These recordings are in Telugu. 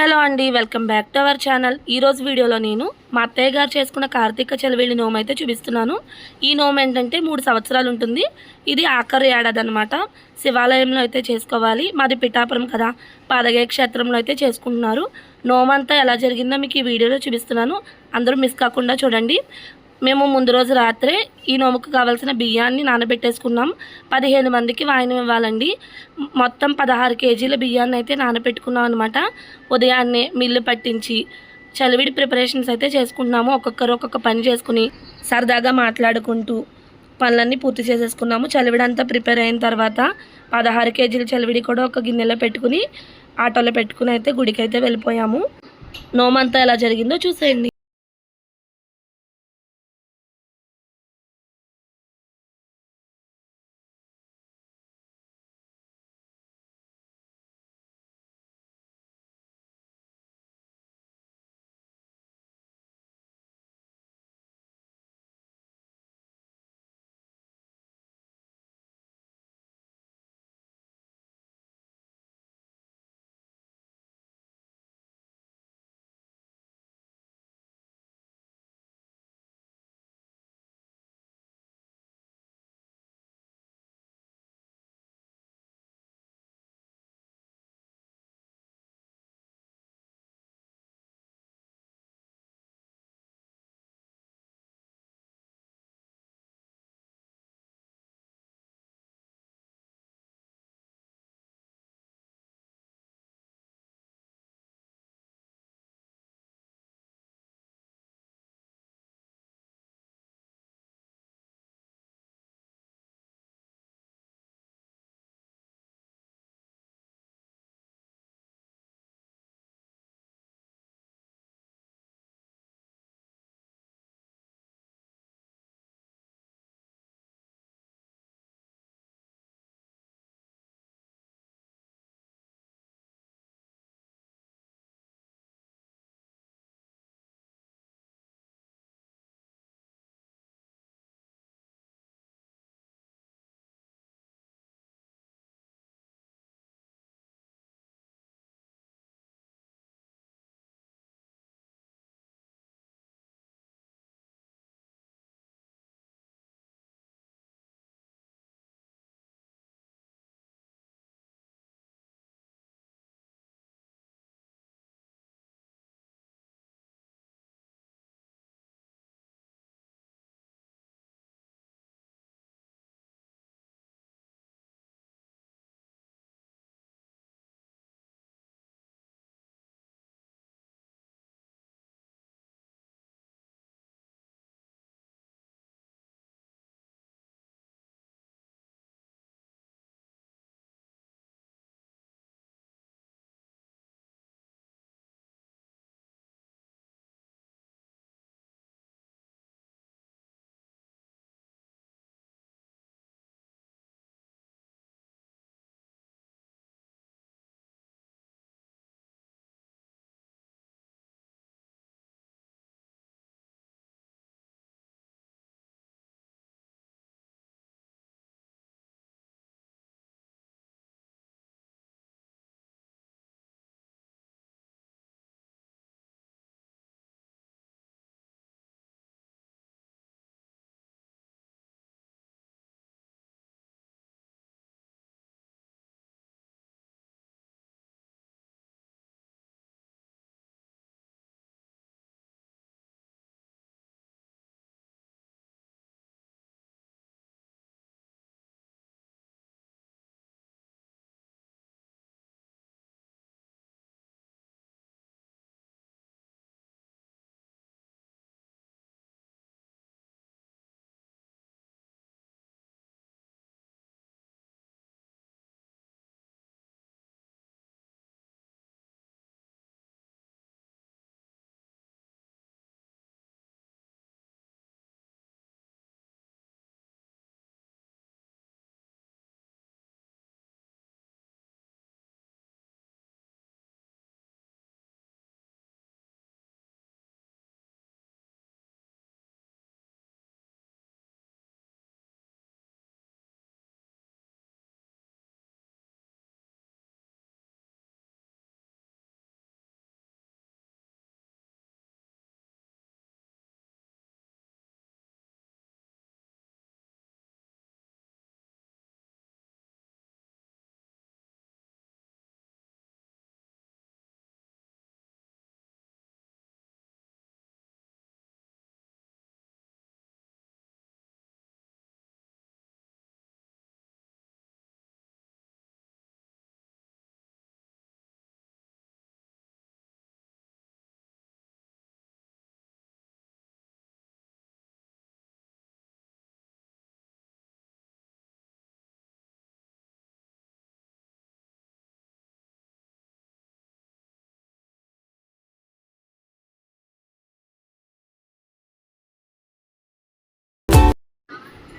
హలో అండి welcome back to our channel. ఈరోజు వీడియోలో నేను మా అత్తయ్య గారు చేసుకున్న కార్తీక చలివేలి నోము అయితే చూపిస్తున్నాను. ఈ నోము ఏంటంటే మూడు సంవత్సరాలు ఉంటుంది. ఇది ఆఖరి ఏడాది అనమాట శివాలయంలో అయితే చేసుకోవాలి. మాది పిఠాపురం కదా. పాదగే క్షేత్రంలో అయితే చేసుకుంటున్నారు. నోమంతా ఎలా జరిగిందో మీకు ఈ వీడియోలో చూపిస్తున్నాను. అందరూ మిస్ కాకుండా చూడండి. మేము ముందు రోజు రాత్రే ఈ నోముకు కావాల్సిన బియ్యాన్ని నానబెట్టేసుకున్నాం. పదిహేను మందికి వాయినం ఇవ్వాలండి. మొత్తం పదహారు కేజీల బియ్యాన్ని అయితే నానబెట్టుకున్నాం అనమాట ఉదయాన్నే మిల్లు పట్టించి చలివిడి ప్రిపరేషన్స్ అయితే చేసుకుంటున్నాము. ఒక్కొక్కరు ఒక్కొక్క పని చేసుకుని సరదాగా మాట్లాడుకుంటూ పనులన్నీ పూర్తి చేసేసుకున్నాము. చలివిడి అంతా ప్రిపేర్ అయిన తర్వాత పదహారు కేజీల చలివిడి కూడా ఒక గిన్నెలో పెట్టుకుని ఆటోలో పెట్టుకుని అయితే గుడికి అయితే వెళ్ళిపోయాము. నోమంతా ఎలా జరిగిందో చూసేయండి.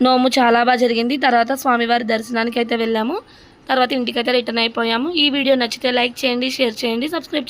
నోము చాలా బాగా జరిగింది. తర్వాత స్వామివారి దర్శనానికి అయితే వెళ్ళాము. తర్వాత ఇంటికైతే రిటర్న్ అయిపోయాము. ఈ వీడియో నచ్చితే లైక్ చేయండి షేర్ చేయండి సబ్స్క్రైబ్ చేయండి.